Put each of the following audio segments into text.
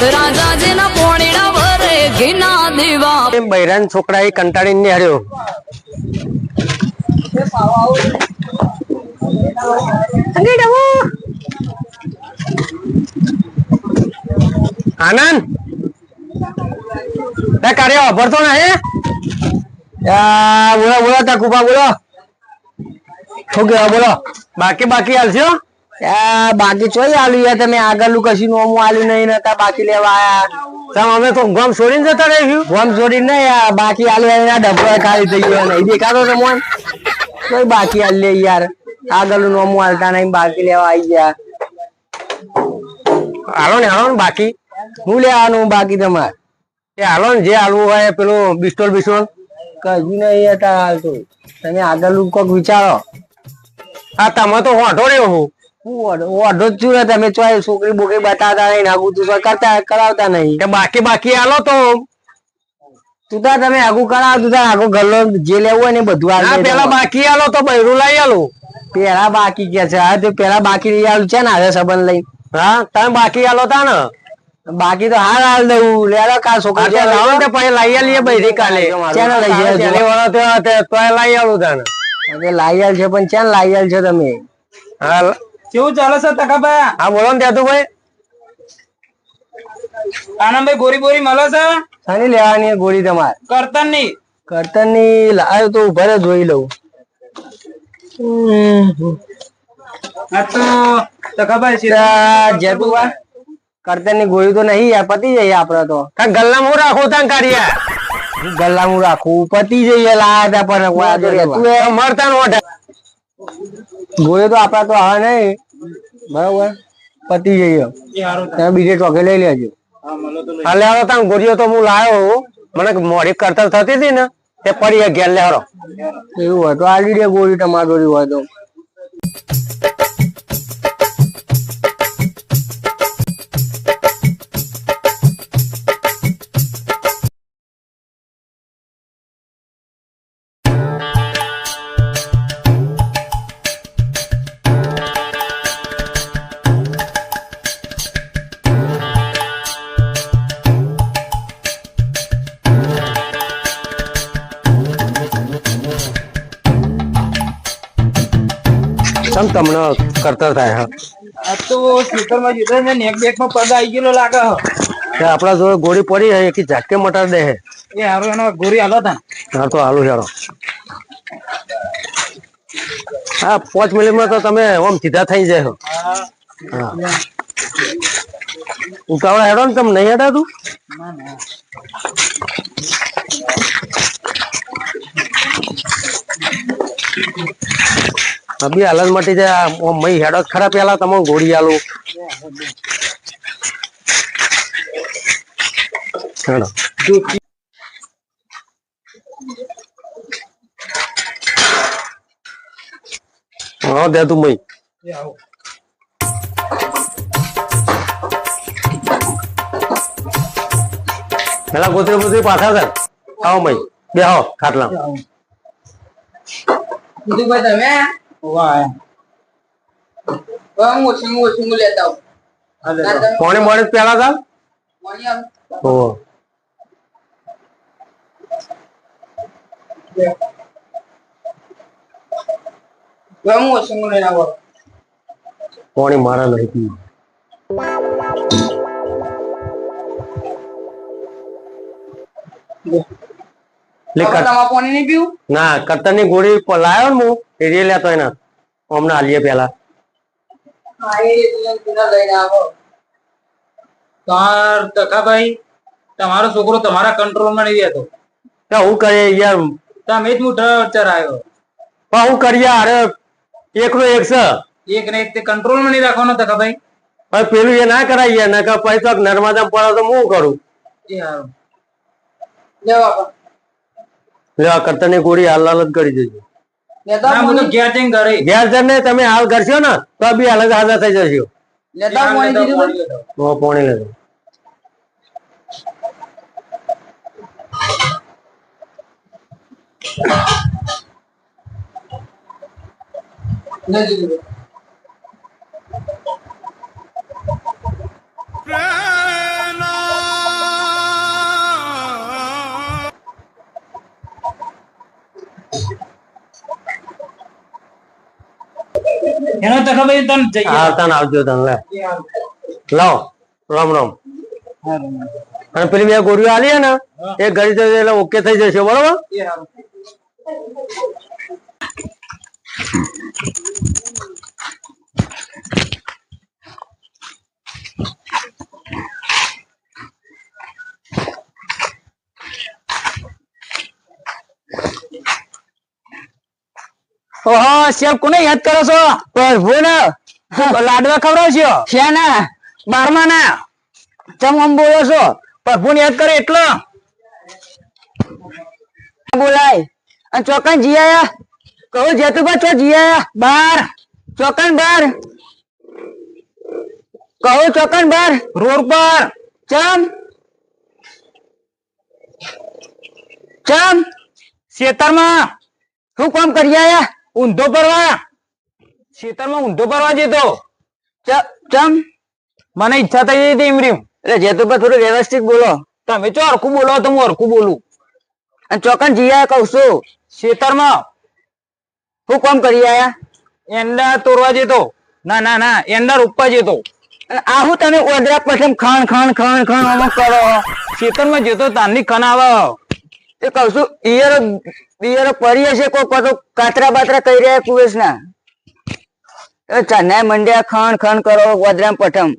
રાજાજીના પોણીના વરે ઘીના દીવા. બૈરાન છોકરા એ કંટાળીને અંગે આનંદ? તે કાર્ય ભરતો ને હે? બોલો બોલો તકુબા બોલો. શું કેવા બોલો. બાકી બાકી હાલશો યા, બાકી ચોઈ આલ્યું યાર તમે આગળનું કશું નોમું આલ્યું નહીં નતા બાકી લેવા આયા. તમે અમે તો ગમ છોડીને જતા રહીશું. ગમ છોડીને નહીં યાર બાકી આલ્યું એના ડબ્બો ખાલી થઈ ગયો નહીં દેખાતો તો મોન. કોઈ બાકી આલ લે યાર. આગળનું નોમું આલતા નહીં બાકી લેવા આવી ગયા. હાલો ને હાલો ને બાકી. હું લેવાનું બાકી તમારે? એ હાલો ને જે હાલવું હોય પેલું બિસ્ટોલ બિસ્ટોલ. કશું નહીં હતા હાલતું. તમે આગળનું કોક વિચારો. હા તમે તો વાંધો રહ્યો હું છું ને તમે ચોય છોકરી બોકરી બતાવતા નહીં આગું તું કરતા કરાવતા નહીં. બાકી બાકી હાલો તો. તું તાર તમે આગું કરાવ તું તાર આગું ગલ્લો જે લેવું હોય ને બધું આ પેલા બાકી આલો તો બૈરું લઈ આલું. પેલા બાકી કે છે હા તે પેલા બાકી લઈ આલું છે ને હવે સંબંધ લઈ. હા તમે બાકી આલો તા ને. બાકી તો હાલ હાલ દઉં લેડો કા છોકરા લાવો ને પછી લઈ આલીએ બૈરી કાલે. ચાલો લઈ જાય વાળો તો તો લઈ આલું તને. ને લઈ આલ છે પણ ચેન લઈ આલ છે તમે? હા કેવું ચાલે છે તકાભાઈ હા બોલો ને ત્યાં ભાઈ આનંદભાઈ ગોરી બોરી મળે છે? શાની લેવાની ગોરી તમારે? કરતનની કરતનની લાવ્યો તો ઊભા જોઈ લઉં. આ તો તકાભાઈ સીધા આ કરતનની ગોળી તો નહીં યાર પતી જઈએ આપડે તો. ગલ્લા હું રાખો તાં કાઢ્યા ગલ્લા હું રાખું પતી જઈએ લાયા તા પણ તું એ મરતા નો ગોળી તો આપડા તો આ નહીં. બરોબર. પતી જઈએ તમે બીજે ચોકે લઈ લેજો. હા મળે તો લઈ હાલે હાલો તાં ગોળીઓ તો હું લાયો મને મોડી કરતર થતી હતી ને તે પડી ઘેર લે એવું હોય તો આલી દે ગોળી તમારી હોય તો. સમ તમને કરતર થાય હા? આ તો સ્પીકરમાં જીધો ને નેક બેકમાં પગ આવી ગયેલો લાગે. હે તે આપણા જોડે ગોળી પડી હે એકી ઝાટકે મટાર દે હે. એ હારો એનો ગોળી હાલો તા હા તો આલો હેરો હા પાંચ મિનિટમાં તો તમે ઓમ સીધા થઈ જાય હા. ઉતાવળા હેડો ને તમે નહીં હેડા તું? ના ના. અભી હાલત મટી જાય ઓમ મઈ હેડો જ ખરા પેલા તમે ગોળી આલું હેડો હા દે તું મઈ એ આવો પેલા ગોતરી ગોતરી પાછા કર આવો મઈ બે આવો ખાટલા ભાઈ તમે ના કોણે મોડે પેલા આવો. ઓ મારા લઈ પાણી નહીં પીવું? ના કતરની ગોળી પ- લાયો ને હું. એ રે લેતો એના અમને આલીએ પેલા હા એ રીતે તમે લઈને આવો. તાર તકાભાઈ તમારો છોકરો તમારા કંટ્રોલમાં નહીં રહેતો. હું યાર? તમે જ મોટા ચરાયો. પણ હું કરીએ અરે એકનો એક છે. એક ને એક તે કંટ્રોલમાં નહીં રાખવાનો તકાભાઈ પણ પેલું એ ના કરાય યાર નકર પછી તો નર્મદા પડે તો હું કરું? લેવા કરતા ની ગોળી હાલ હાલ જ કરી દેજો. ના તમે હાલ કરશો ને તો બી અલગ હાજર થઈ જશો. લેતા પાણી ભાઈ? તો ખબર તને જઈએ. હા ને આવજો તને લે. લાવ રામ રામ. અને પેલી બે ગોળીઓ આલી ને એ ગળી જશે એટલે ઓકે થઈ જશે બરોબર? ઓહો શેફ કોને યાદ કરો છો? પ્રભુ ને લાડવા ખવડાવશો? શેના? બારમા ના ચમ આમ બોલો છો? પ્રભુ યાદ કરે એટલો. બોલાય. અને ચોકન જીયા કહું જેતુભા ચો જીયા બાર. ચોકન બાર. કહું ચોકન બાર. રોડ પર. ચમ. ચમ. ખેતરમાં શું કામ કરી આયા? ઊંધો પરવા ખેતરમાં ઊંધો પરવા જતો. ચમ? મને ઈચ્છા થઈ હતી ઇમરીમ. એટલે જેતુ પર થોડું વ્યવસ્થિત બોલો. તમે ચો હરખું બોલો, તો હું હરખું બોલું. અને ચોકન જીયા કહું છું ખેતરમાં હું કોમ કરી આયા? એંડા તોડવા જતો. ના ના ના, એંડા રોપવા જતો. આ હું તમે ઓદરા પછી ખાણ ખાણ ખાણ ખાણ કરો. ખેતરમાં જતો તારની ખન આવે એ કઉ છું ઈયરો ઈયરો પડી હશે કોઈ કોઈ કાતરા બાતરા કરી રહ્યા કુવેશ ના એ મંડ્યા ખણ ખણ કરો વદરામ પઠમ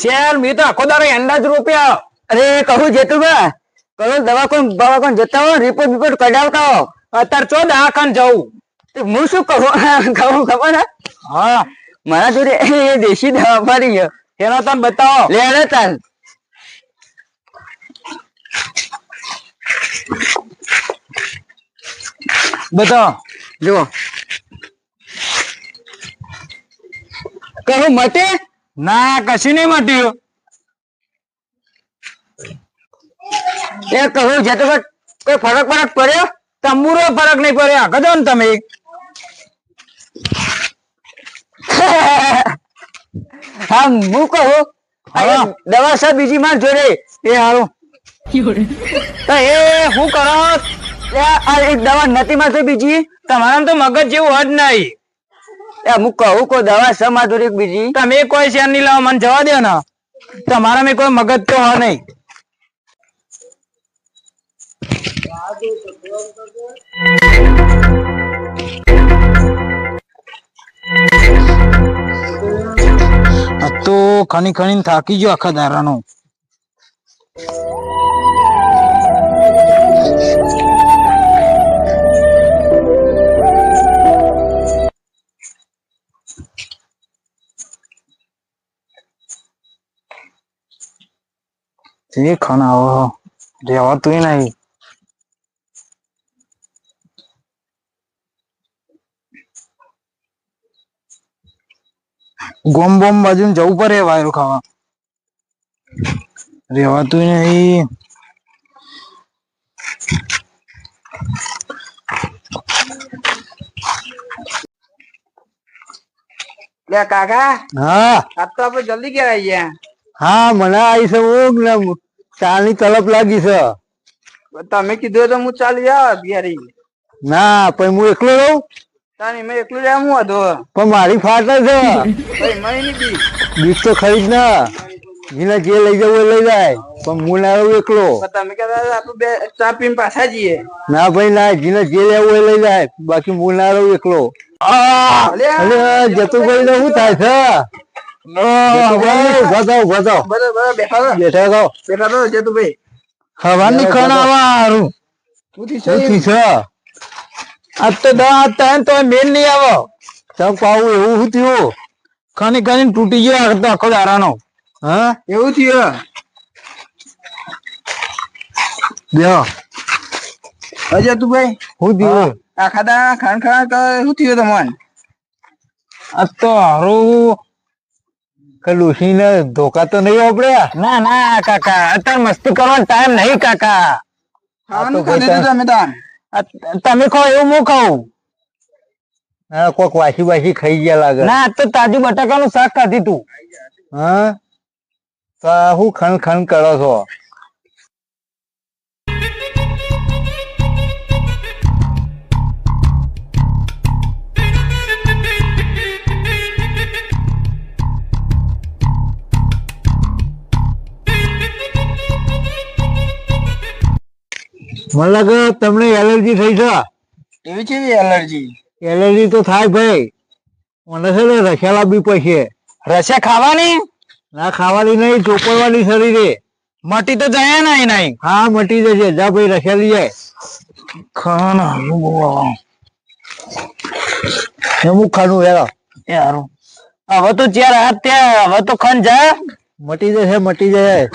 શેર મી તો આખો દારો એંડા જ રોપ્યા. અરે કહું જેતુભા કોણ દવાખાન કોણ જતા હો રિપોર્ટ બિપોર્ટ કઢાવતા અત્યારે ચો દવાખાન જવું? હું શું કહું? કહું ખબર ને હા. મારા જોડે એ દેશી દવા પડી એનો તમે બતાવો. લે રે તાર જો કહું મટે? ના કશું નહીં મટ્યું. એ કહું છે તો કોઈ ફરક ફરક પડ્યો? તમુરો ફરક નહીં પડ્યો. કદો ને તમે? હા હું કહું. દવા સાહેબ બીજી માર જોડે. એ હારું. એ હું કરો? આ એક દવા નથી માં બીજી? તમારા તો મગજ જેવું હદ નહીં. હું કહું કોઈ દવા છે માં એક બીજી? તમે કોઈ શેર નહીં લાવો, મને જવા દો ને. તમારા મેં કોઈ મગજ તો હોય નહીં. તો ખણી ખણી થાકી ગયો આખા દારાનો. એ આવો. રહેવાતું નહીં. ગોમ બોમ બાજુ જવું પડે વાયરો ખાવા. રેવાતું નહીં. કાકા હા. આજ તો આપણે જલ્દી ક્યારે આવી ગયા હા મને આવી છે ઊંઘ ને ચાની તલપ લાગી છે. તમે કીધું તો હું ચાલી જાવ ઘેર ના પણ હું એકલો રહું? તાની મેં એકલું રહ્યા હું હતો. પણ મારી ફાટે છે. ભાઈ તો ખરીદ ના. જેને જે લઈ જવું લઈ જાય. પણ હું ના રહું એકલો. તમે કહેતા આપણે બે ચા પીને પાછા જઈએ. ના ભાઈ ના જેને જે લેવું એ લઈ જાય. બાકી હું ના રહું એકલો. જતું ને શું થાય છે? ઊભા ઊભા બેઠા બેઠા. બેઠા હારું. છે? તો હે મેલ નહીં આવો. પાવું એવું શું થયું? ખાની ખાની તૂટી ગયો આ આખો દારાનો. હા? એવું થયું. બેહો. અજય તું ભાઈ શું થયું? આખા દા ખાણ ખાણ શું થયું તમને? આ તો હારું. કે ડોશીને ધોકા તો નહીં વાપર્યા ના ના કાકા. અત્યારે મસ્તી કરવાનો ટાઈમ નહીં કાકા. તમે ખાઓ એવું હું ખાઉં હા કોક વાસી વાસી ખાઈ ગયા લાગે. ના તો તાજુ બટાકાનું શાક ખાધી તું હા હું ખણ ખણ કરો છો? મને લાગે તમને એલર્જી થઈ છે? એવી કેવી એલર્જી? એલર્જી તો થાય ભાઈ. મને છે ને રસેલા બી પછી રસે ખાવાની? ના ખાવાની નહીં ચોપડવાની શરીરે. મટી તો જાય નહીં નહીં. હા મટી જશે. જા ભાઈ રસેલી જાય. ખાના અમુક ખાનું હેરો. યારું હવે તો ચાર હાથ ત્યાં હવે તો ખન જાય. મટી જશે મટી જશે.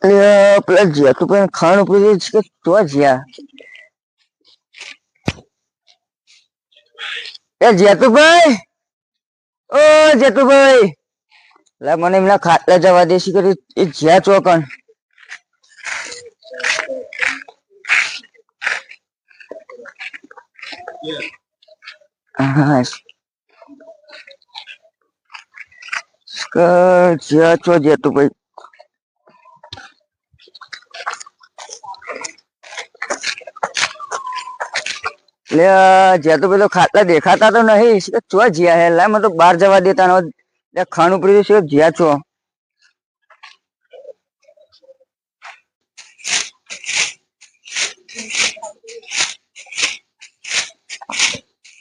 પેલા જ્યાં તો પણ ખાણ ઉપર છે કે તો જ્યાં એ જેતુભાઈ ઓ જેતુભાઈ લા મને એમના ખાટલા જવા દેશી કરી એ જ્યાં ચોકન હા જ્યાં છો જેતુભાઈ એટલે જ્યાં તો પેલો ખાટલા દેખાતા તો નહીં. ચો જ્યાં હે? લાય મને તો બહાર જવા દેતા ન ખાણ ખાણું છે જ્યાં છો?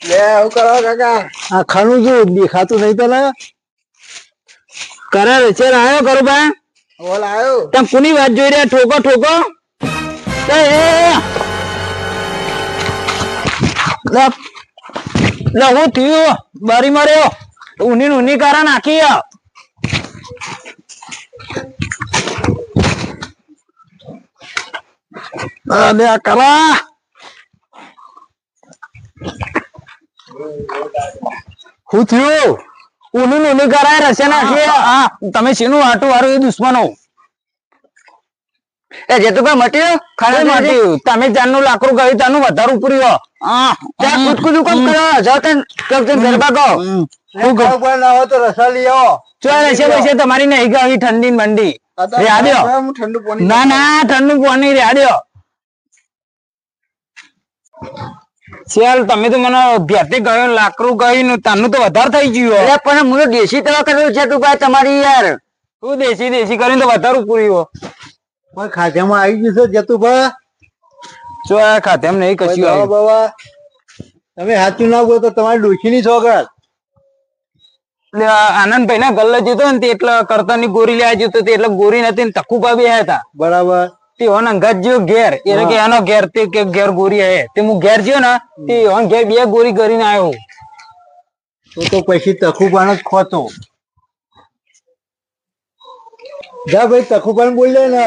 લે આવું કરો કાકા. આ ખાણું જો દેખાતું નહીં પેલા કરે છે આવ્યો કરો ભાઈ ઓલ આવ્યો તમ કોની વાત જોઈ રહ્યા? ઠોકો ઠોકો. એ. લે, હું થયું? બારી માર્યો ઊની ને ઊની કારા નાખી. આ કરા. હું થયું? ઊની ને કરાય કારા રસે નાખી હા. તમે શેનું આટું વાળું એ દુશ્મનો? એ જેતુભાઈ મટ્યો ખાલી ખાણા તમે જાનનું લાકડું ગયું તાનું વધારે ઉપરી હો હા. ત્યાં કૂદકૂદ કેમ કરો? જાઓ તને તેમ ગરબા કહો ઉપર ના હો તો રસાલી આવો. ચો રહેશે બેસે તમારી નહીં ગઈ ઠંડી મંડી. પાણી ના ના ઠંડુ પાણી રેવા ચાલ તમે તો મને ભેતે ગયો લાકડું ગયું તાનું તો વધારે થઈ ગયું. પણ હું તો દેશી દવા કરેલું છે તું ભાઈ તમારી યાર. તું દેશી દેશી કરીને તો વધારે પૂરી હો. પણ ખાધ્યામાં આવી ગયું છે જતુભા ચોય ખાતે એમ નહીં કશું આવ્યું. બવા તમે સાચું ના બોલો તો તમારી ડોશીની છોકરા એટલે આ આનંદભાઈ ના ગલ્લે જતો ને તે એટલે કરતા ની ગોરી લેવા જતો તે એટલે ગોરી નથી ને તકુપા બે હતા. બરાબર. તે ઓન અંગાત જ્યો ઘેર એટલે કે એનો ઘેર તે કે ઘેર ગોરી હે તે હું ઘેર જ્યો ને તે ઓન ઘેર બે ગોરી કરીને આવ્યો તો તો પછી તખુબાનો જ ખોતો જા ભાઈ તખુબાન બોલ ને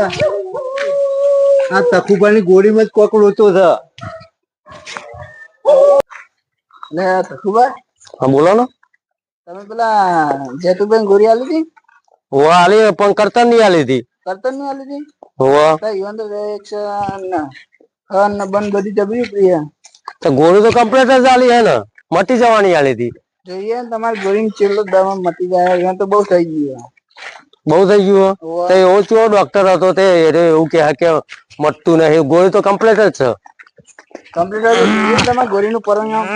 આ તખુપાલની ગોળી માં જ કોક છે ને તખુબા હા બોલો ને તમે પેલા જેતુબેન ગોરી આલી હતી ઓ આલી પણ કરતા નહીં આલી હતી કરતનની આલી હતી હોવા તો યુવાન તો વેક્શન હન ને બન બધી જબરી પ્રિય તો ગોળી તો કમ્પ્લીટ જ આલી હે ને મટી જવાની આલી હતી જોઈએ ને તમારી ગોળી ચેલો દવા મટી જાય યુવાન તો બહુ થઈ ગયું બહુ થઈ ગયું હો. હોવે. તો એવો કયો ડોક્ટર હતો તે એને એવું કે કે મટતું નહીં ગોળી તો કમ્પ્લીટ જ છે કમ્પ્લીટ જોઈએ તમારી ગોળી નું પરિણામ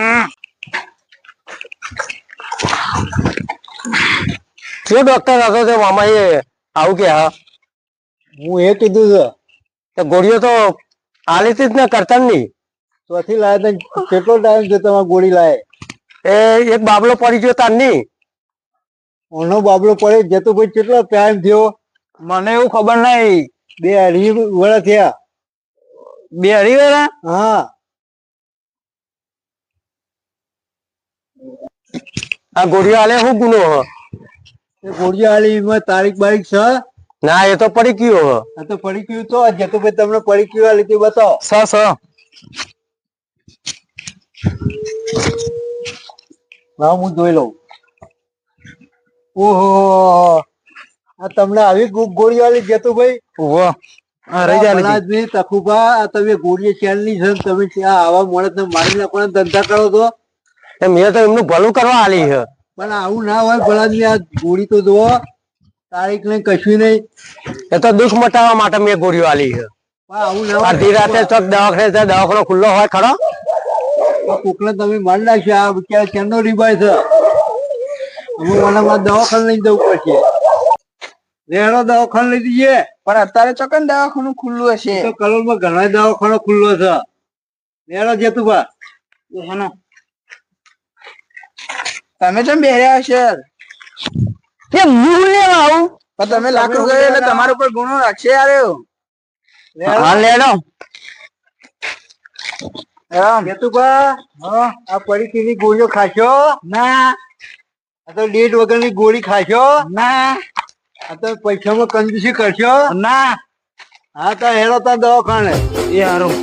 કયો ડોક્ટર હતો તે મામા એ આવું કે હા હું એ કીધું છે તો ગોળીઓ તો આલી હતી જ ને કરતા નહીં. ચોથી લાયા તા કેટલો ટાઈમ છે તમારે ગોળી લાય? એ એક બાબલો પડી ગયો તારની. ઓનો બાબલો પડે જતો ભાઈ કેટલો ટાઈમ થયો? મને એવું ખબર નહીં બે અઢી વડા થયા. બે અઢી વેળા હા. આ ગોળીઓ આલે શું ગુનો હ? એ ગોળીઓ આલી એમાં તારીખ બારીખ છે. ના એ તો પડી ગયો હ આ તો પડી ગયું તો જતુભાઈ તમને પડી ગયું આ લીધી બતાવો. સ સ. હા હું જોઈ લઉં. ઓહો આ તમને આવી ગોળી વાળી જતુભાઈ વાહ તખુબા તમે ગોળીઓ ચાલની ને તમે ત્યાં આવા માણસને મારી નાખવાના ધંધા કરો તો મેં તો એમનું ભલું કરવા આલી છે. પણ આવું ના હોય ભલાદમી આ ગોળી તો જુઓ. તારીખ નહીં કશું નહીં. એ તો દુઃખ મટાવવા માટે મેં ગોળીઓ આલી છે. અડધી રાતે ચોક દવાખાને દવાખાનો ખુલ્લો હોય ખરો? કોકને તમે મારી નાખ્યો આ કેમનો રીબાય છે? હું મને મારા દવાખાને લઈ જવું પડશે. રેડો દવાખાને લઈ જઈએ. પણ અત્યારે ચોકન દવાખાનું ખુલ્લું હશે? તો કલોલમાં ઘણા દવાખાનો ખુલ્લો છે. રેડો જતું બા તમે જેમ બેહ્યા હશે. એ મૂળ લેવા આવું. પણ તમે લાખ રૂપિયા એટલે તમારા ઉપર ગુનો રાખશે યાર. હા લેડો. આ પડીકીની ગોળીઓ ખાશો? ના. આ તો ડેટ વગરની ગોળી ખાશો? ના. આ તો પૈસામાં કંજૂસી કરશો? ના. હા તો હેડો તા દવાખાને. એ હારું.